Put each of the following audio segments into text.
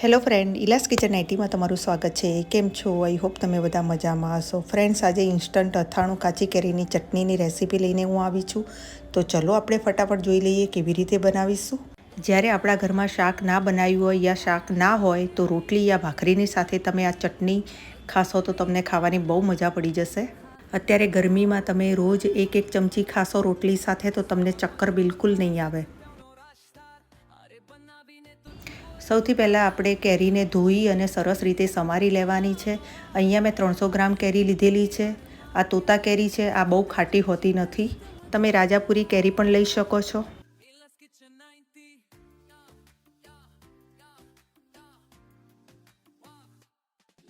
Hello friend ઇલાસ kitchen નાઇટીમાં તમારું સ્વાગત છે. કેમ છો? આઈ હોપ તમે બધા મજામાં હશો. ફ્રેન્ડ્સ, આજે ઇન્સ્ટન્ટ અથાણું કાચી કેરીની ચટણીની રેસીપી લઈને હું આવી છું. તો ચલો આપણે ફટાફટ જોઈ લઈએ કેવી રીતે બનાવીશું. જ્યારે આપણા ઘરમાં શાક ના બનાવ્યું હોય યા શાક ના હોય, તો રોટલી યા ભાખરીની સાથે તમે આ ચટણી ખાશો તો તમને ખાવાની બહુ મજા પડી જશે. અત્યારે ગરમીમાં તમે રોજ એક એક ચમચી ખાશો રોટલી સાથે, તો તમને ચક્કર બિલકુલ નહીં આવે. સૌથી પહેલાં આપણે કેરીને ધોઈ અને સરસ રીતે સમારી લેવાની છે. અહીંયા મેં ત્રણસો ગ્રામ કેરી લીધેલી છે. આ તોતા કેરી છે, આ બહુ ખાટી હોતી નથી. તમે રાજાપુરી કેરી પણ લઈ શકો છો.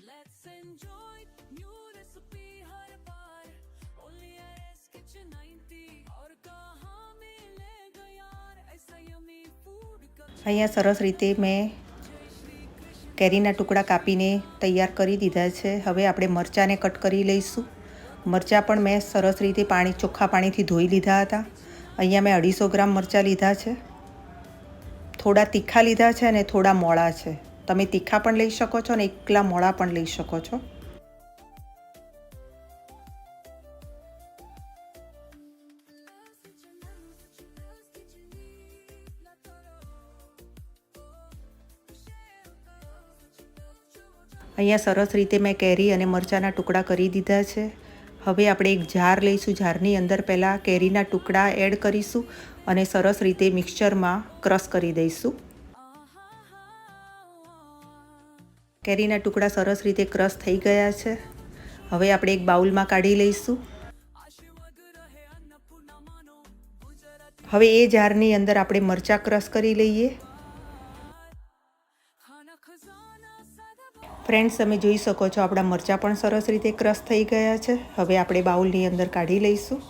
Let's enjoy new અહીંયા સરસ રીતે મેં કેરીના ટુકડા કાપીને તૈયાર કરી દીધા છે. હવે આપણે મરચાંને કટ કરી લઈશું. મરચાં પણ મેં સરસ રીતે પાણી, ચોખ્ખા પાણીથી ધોઈ લીધા હતા. અહીંયા મેં અઢીસો ગ્રામ મરચાં લીધા છે. થોડા તીખા લીધા છે અને થોડા મોળા છે. તમે તીખા પણ લઈ શકો છો અને એકલા મોળા પણ લઈ શકો છો. અહીંયા સરસ રીતે મેં કેરી અને મરચાંના ટુકડા કરી દીધા છે. હવે આપણે એક જાર લઈશું. જારની અંદર પહેલાં કેરીના ટુકડા એડ કરીશું અને સરસ રીતે મિક્સચરમાં ક્રશ કરી દઈશું. કેરીના ટુકડા સરસ રીતે ક્રશ થઈ ગયા છે. હવે આપણે એક બાઉલમાં કાઢી લઈશું. હવે એ જારની અંદર આપણે મરચાં ક્રશ કરી લઈએ. ફ્રેન્ડ્સ, તમે જોઈ શકો છો આપણા મરચાં પણ સરસ રીતે ક્રશ થઈ ગયા છે. હવે આપણે બાઉલની અંદર કાઢી લઈશું.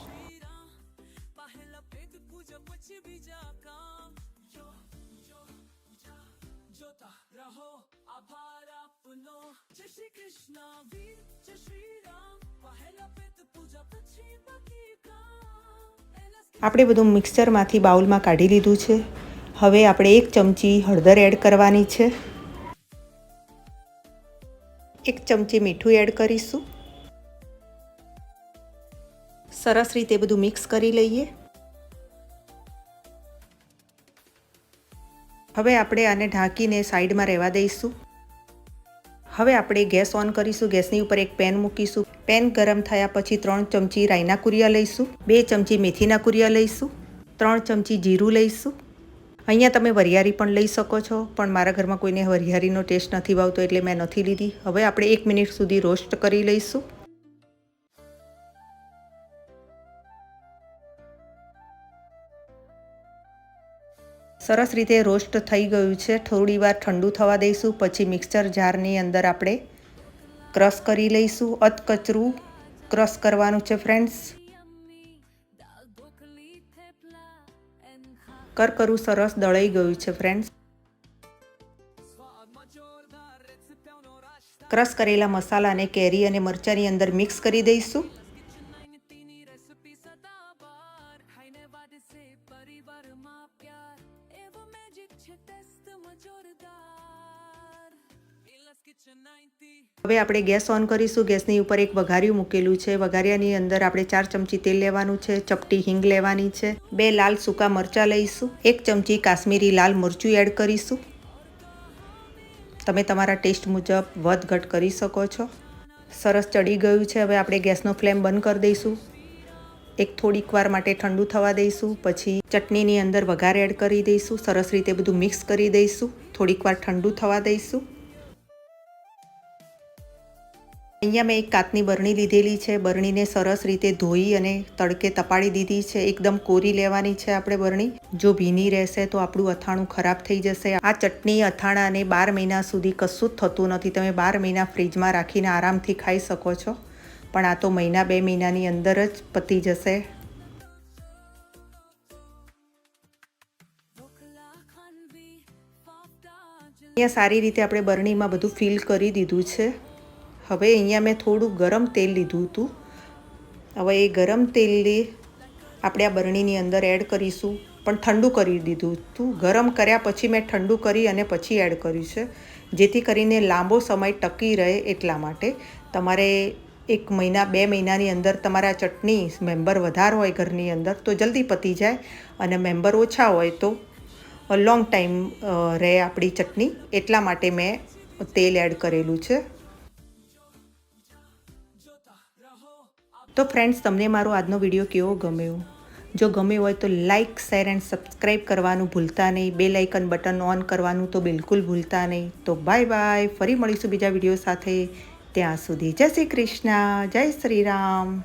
આપણે બધું મિક્સચરમાંથી બાઉલમાં કાઢી લીધું છે. હવે આપણે એક ચમચી હળદર એડ કરવાની છે. એક ચમચી મીઠું એડ કરીશું. સરસ રીતે બધું મિક્સ કરી લઈએ. હવે આપણે આને ઢાંકીને સાઈડમાં રહેવા દઈશું. હવે આપણે ગેસ ઓન કરીશું. ગેસની ઉપર એક પેન મૂકીશું. પેન ગરમ થયા પછી ત્રણ ચમચી રાઈના કુરિયા લઈશું. બે ચમચી મેથીના કુરિયા લઈશું. ત્રણ ચમચી જીરું લઈશું. અહીંયા તમે વરિયાળી પણ લઈ શકો છો, પણ મારા ઘરમાં કોઈને વરિયાળીનો ટેસ્ટ નથી ભાવતો એટલે મેં નથી લીધી. હવે આપણે એક મિનિટ સુધી રોસ્ટ કરી લઈશું. સરસ રીતે રોસ્ટ થઈ ગયું છે. થોડી વાર ઠંડુ થવા દઈશું, પછી મિક્સર જારની અંદર આપણે ક્રશ કરી લઈશું. અધકચરું ક્રશ કરવાનું છે ફ્રેન્ડ્સ કરકરું સરસ દળાઈ ગયું છે ફ્રેન્ડ્સ ક્રશ કરેલા મસાલાને કેરી અને મરચાંની અંદર મિક્સ કરી દઈશું. પરિવારમાં પ્યાર એવો મેજિક છે ટેસ્ટ જોરદાર ઇલાસ કિચન 90 હવે આપણે ગેસ ઓન કરીશું. ગેસની ઉપર એક વઘાર્યું મૂકેલું છે. વઘારિયાની અંદર આપણે ચાર ચમચી તેલ લેવાનું છે. ચપટી હિંગ લેવાની છે. બે લાલ સૂકા મરચાં લઈશું. એક ચમચી કાશ્મીરી લાલ મરચું એડ કરીશું. તમે તમારા ટેસ્ટ મુજબ વધ ઘટ કરી શકો છો. સરસ ચડી ગયું છે. હવે આપણે ગેસનો ફ્લેમ બંધ કરી દઈશું. એક થોડીક વાર માટે ઠંડુ થવા દઈશું. પછી ચટણીની અંદર વઘાર એડ કરી દઈશું. સરસ રીતે બધું મિક્સ કરી દઈશું. થોડીક વાર ઠંડુ થવા દઈશું. અહીંયા મેં એક કાચની બરણી લીધેલી છે. બરણીને સરસ રીતે ધોઈ અને તડકે તપાડી દીધી છે. એકદમ કોરી લેવાની છે આપણે બરણી. જો ભીની રહેશે તો આપણું અથાણું ખરાબ થઈ જશે. આ ચટણી, અથાણાને બાર મહિના સુધી કશું જ થતું નથી. તમે બાર મહિના ફ્રીજમાં રાખીને આરામથી ખાઈ શકો છો. પણ આ તો મહિના બે મહિનાની અંદર જ પતી જશે. અહીંયા સારી રીતે આપણે બરણીમાં બધું ફિલ કરી દીધું છે. હવે અહીંયા મેં થોડું ગરમ તેલ લીધું હતું. હવે એ ગરમ તેલને આપણે આ બરણીની અંદર એડ કરીશું. પણ ઠંડુ કરી દીધું હતું. ગરમ કર્યા પછી મેં ઠંડુ કરી અને પછી એડ કર્યું છે. જેથી કરીને લાંબો સમય ટકી રહે એટલા માટે. તમારે એક મહિના, બે મહિનાની અંદર તમારા ચટણી મેમ્બર વધારે હોય ઘરની અંદર તો જલ્દી પતી જાય અને મેમ્બર ઓછા હોય તો લોંગ ટાઈમ રહે આપણી ચટણી. એટલા માટે મેં તેલ એડ કરેલું છે. તો ફ્રેન્ડ્સ તમને મારો આજનો વીડિયો કેવો ગમ્યો? જો ગમ્યો હોય તો લાઇક શેર એન્ડ સબસ્ક્રાઈબ કરવાનું ભૂલતા નહીં. બે લાઇકન બટન ઓન કરવાનું તો બિલકુલ ભૂલતા નહીં. તો બાય બાય ફરી મળીશું બીજા વીડિયો સાથે. ત્યાં સુધી જય શ્રી કૃષ્ણ. જય શ્રી રામ.